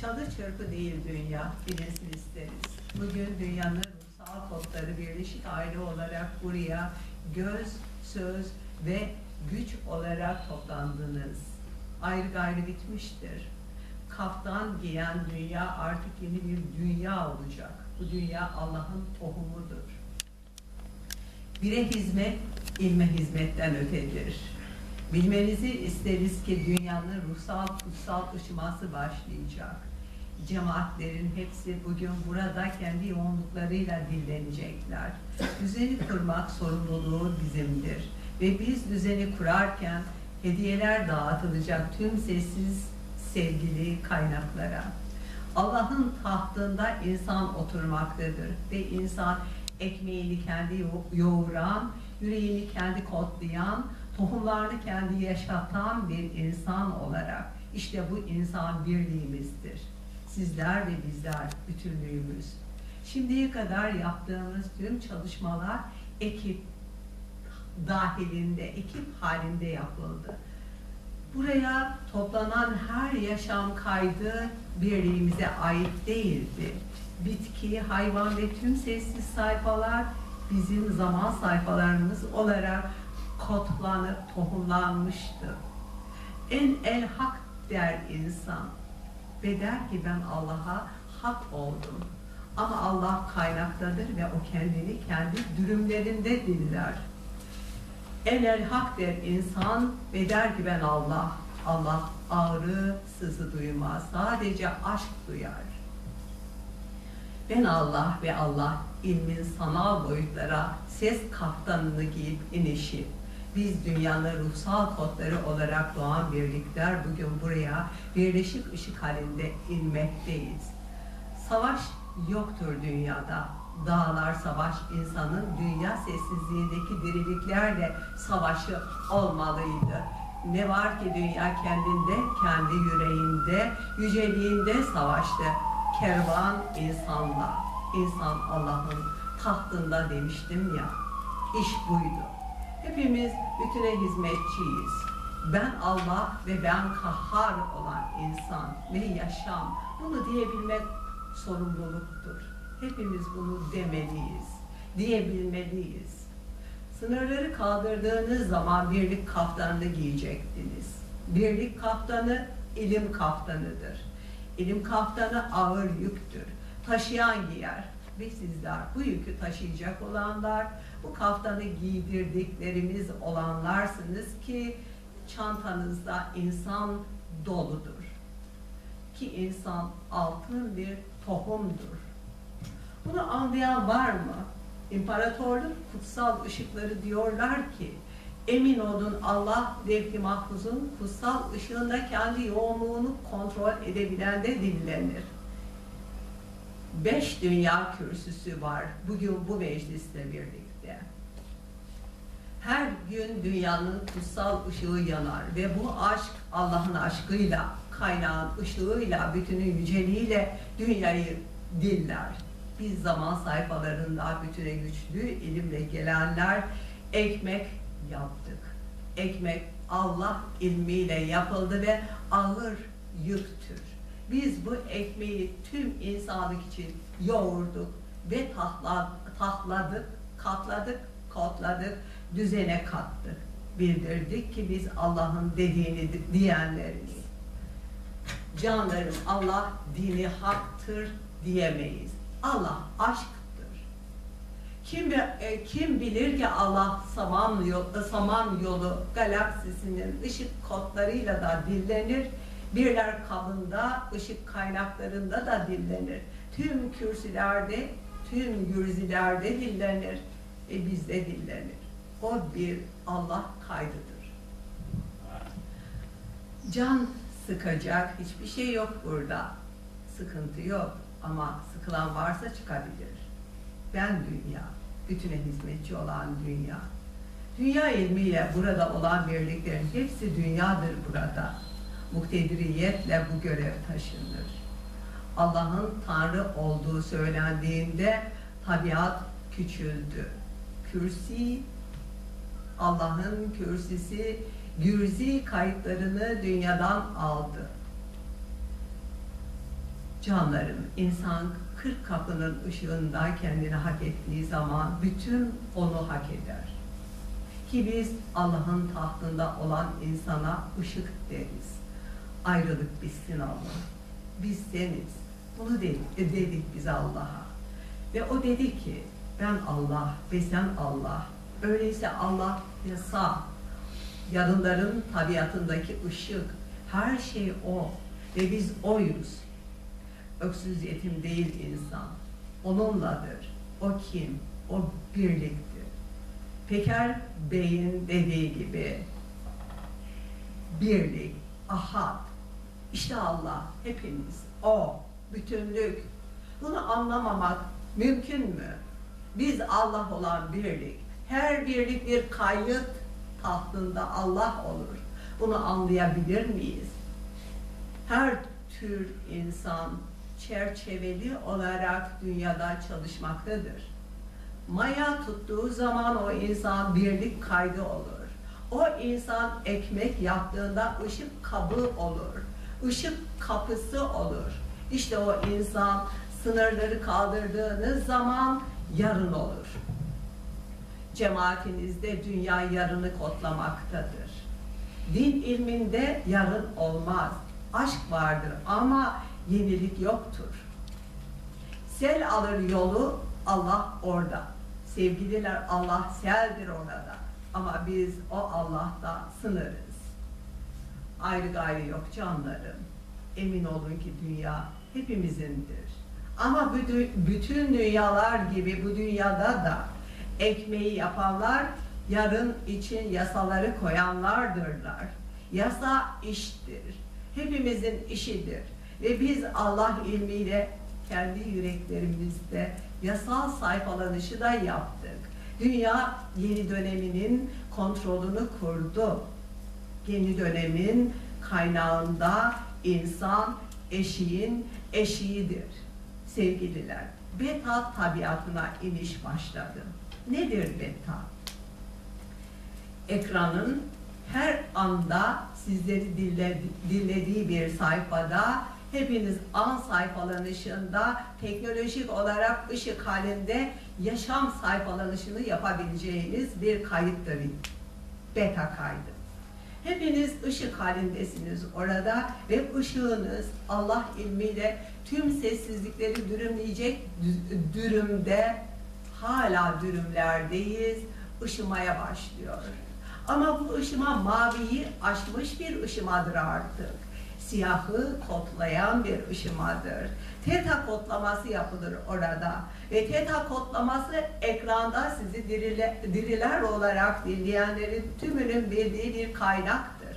Çalı çırpı değil dünya, bilinsin isteriz. Bugün dünyanın ruhsal kodları birleşik aile olarak buraya göz, söz ve güç olarak toplandınız. Ayrı gayrı bitmiştir. Kaftan giyen dünya artık yeni bir dünya olacak. Bu dünya Allah'ın tohumudur. Bire hizmet, ilme hizmetten ötedir. Bilmenizi isteriz ki dünyanın ruhsal kutsal ışıması başlayacak. Cemaatlerin hepsi bugün burada kendi yoğunluklarıyla dillenecekler. Düzeni kurmak sorumluluğu bizimdir. Ve biz düzeni kurarken hediyeler dağıtılacak tüm sessiz sevgili kaynaklara. Allah'ın tahtında insan oturmaktadır ve insan ekmeğini kendi yo- yoğuran, yüreğini kendi kodlayan, tohumlarını kendi yaşatan bir insan olarak işte bu insan birliğimizdir. Sizler ve bizler bütünlüğümüz. Şimdiye kadar yaptığımız tüm çalışmalar ekip dahilinde, ekip halinde yapıldı. Buraya toplanan her yaşam kaydı birliğimize ait değildi. Bitki, hayvan ve tüm sessiz sayfalar bizim zaman sayfalarımız olarak kodlanıp tohumlanmıştı. En el hak der insan ve der ki ben Allah'a hak oldum. Ama Allah kaynaktadır ve o kendini kendi dürümlerinde diller. En el hak der insan ve der ki ben Allah. Allah ağrı, sızı duymaz. Sadece aşk duyar. Ben Allah ve Allah ilmin sanal boyutlara ses kaftanını giyip inişi. Biz dünyanın ruhsal kodları olarak doğan birlikler bugün buraya birleşik ışık halinde inmekteyiz. Savaş yoktur dünyada. Dağlar savaş insanın dünya sessizliğindeki diriliklerle savaşı olmalıydı. Ne var ki dünya kendinde, kendi yüreğinde, yüceliğinde savaştı. Kervan insanla, insan Allah'ın tahtında demiştim ya. İş buydu. Hepimiz bütüne hizmetçiyiz. Ben Allah ve ben kahhar olan insan ve yaşam. Bunu diyebilmek sorumluluktur. Hepimiz bunu demeliyiz, diyebilmeliyiz. Sınırları kaldırdığınız zaman birlik kaftanını giyecektiniz. Birlik kaftanı ilim kaftanıdır. İlim kaftanı ağır yüktür. Taşıyan giyer ve sizler bu yükü taşıyacak olanlar, bu kaftanı giydirdiklerimiz olanlarsınız ki çantanızda insan doludur. Ki insan altın bir tohumdur. Bunu anlayan var mı? İmparatorluk kutsal ışıkları diyorlar ki emin olun Allah levh-i mahfuzun kutsal ışığında kendi yoğunluğunu kontrol edebilen de dillenir. Beş dünya kürsüsü var bugün bu meclisle birlikte. Her gün dünyanın kutsal ışığı yanar ve bu aşk Allah'ın aşkıyla, kaynağın ışığıyla, bütünün yüceliğiyle dünyayı diller. Biz zaman sayfalarında bütüne güçlü ilimle gelenler ekmek yaptık. Ekmek Allah ilmiyle yapıldı ve ağır yüktür. Biz bu ekmeği tüm insanlık için yoğurduk ve tahla, tahladık, katladık, kodladık, düzene kattık. Bildirdik ki biz Allah'ın dediğini diyenleriz. Canlarım Allah dini haktır diyemeyiz. Allah aşktır. Kim, e, kim bilir ki Allah saman yolu, saman yolu galaksisinin ışık kodlarıyla da dillenir. Birler kabında, ışık kaynaklarında da dillenir. Tüm kürsülerde, tüm gürzilerde dillenir. E bizde dillenir. O bir Allah kaydıdır. Can sıkacak hiçbir şey yok burada. Sıkıntı yok ama sıkılan varsa çıkabilir. Ben dünya, bütüne hizmetçi olan dünya. Dünya ilmiyle burada olan birliklerin hepsi dünyadır burada. Muhtediriyetle bu görev taşınır. Allah'ın Tanrı olduğu söylendiğinde tabiat küçüldü. Kürsi, Allah'ın kürsisi Gürzi kayıtlarını dünyadan aldı. Canlarım, insan 40 kapının ışığında kendini hak ettiği zaman bütün onu hak eder. Ki biz Allah'ın tahtında olan insana ışık deriz. Ayrılık bitsin Allah. Biz seniz. Bunu dedik, dedik biz Allah'a. Ve o dedi ki ben Allah ve sen Allah. Öyleyse Allah yasa. Yarınların tabiatındaki ışık. Her şey o. Ve biz oyuz. Öksüz yetim değil insan. Onunladır. O kim? O birliktir. Peker Bey'in dediği gibi birlik, ahad. İşte Allah, hepimiz, o, bütünlük. Bunu anlamamak mümkün mü? Biz Allah olan birlik. Her birlik bir kayıt tahtında Allah olur. Bunu anlayabilir miyiz? Her tür insan çerçeveli olarak dünyada çalışmaktadır. Maya tuttuğu zaman o insan birlik kaydı olur. O insan ekmek yaptığında ışık kabı olur. Işık kapısı olur. İşte o insan sınırları kaldırdığınız zaman yarın olur. Cemaatinizde dünya yarını kodlamaktadır. Din ilminde yarın olmaz. Aşk vardır ama yenilik yoktur. Sel alır yolu, Allah orada. Sevgililer Allah seldir orada. Ama biz o Allah'ta sınırız. Ayrı gayrı yok canlarım. Emin olun ki dünya hepimizindir. Ama bütün dünyalar gibi bu dünyada da ekmeği yapanlar yarın için yasaları koyanlardırlar. Yasa iştir. Hepimizin işidir. Ve biz Allah ilmiyle kendi yüreklerimizde yasal sayfalanışı da yaptık. Dünya yeni döneminin kontrolünü kurdu. Yeni dönemin kaynağında insan eşiğin eşiğidir. Sevgililer, beta tabiatına iniş başladı. Nedir beta? Ekranın her anda sizleri dinlediği bir sayfada hepiniz an sayfalanışında teknolojik olarak ışık halinde yaşam sayfalanışını yapabileceğiniz bir kayıttır. Beta kaydı. Hepiniz ışık halindesiniz orada ve ışığınız Allah ilmiyle tüm sessizlikleri dürümleyecek dürümde hala dürümlerdeyiz, ışımaya başlıyor. Ama bu ışıma maviyi aşmış bir ışımadır artık siyahı kodlayan bir ışımadır. Teta kodlaması yapılır orada. Ve teta kodlaması ekranda sizi dirile, diriler olarak dinleyenlerin tümünün bildiği bir kaynaktır.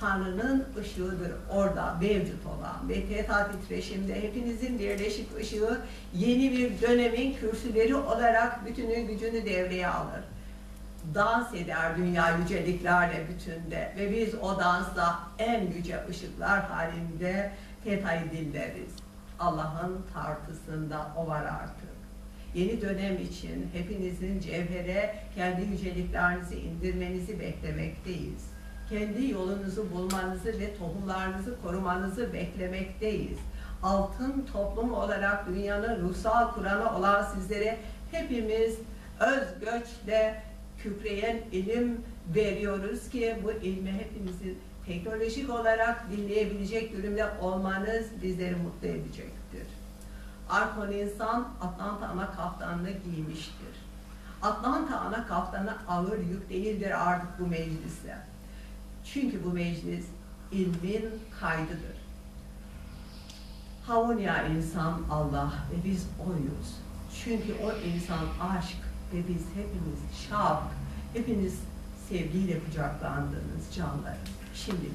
Tanrı'nın ışığıdır orada mevcut olan ve teta titreşimde hepinizin birleşik ışığı yeni bir dönemin kürsüleri olarak bütünün gücünü devreye alır dans eder dünya yüceliklerle bütünde ve biz o dansla en yüce ışıklar halinde tetayı dilleriz. Allah'ın tartısında o var artık. Yeni dönem için hepinizin cevhere kendi yüceliklerinizi indirmenizi beklemekteyiz. Kendi yolunuzu bulmanızı ve tohumlarınızı korumanızı beklemekteyiz. Altın toplum olarak dünyanın ruhsal kuranı olan sizlere hepimiz öz göçle kükreyen ilim veriyoruz ki bu ilmi hepimizin teknolojik olarak dinleyebilecek durumda olmanız bizleri mutlu edecektir. Arkon insan Atlanta ana kaftanını giymiştir. Atlanta ana kaftanı ağır yük değildir artık bu mecliste. Çünkü bu meclis ilmin kaydıdır. Havonya insan Allah ve biz oyuz. Çünkü o insan aşk, ve biz hepimiz şap, hepiniz sevgiyle kucaklandığınız canlarım. Şimdi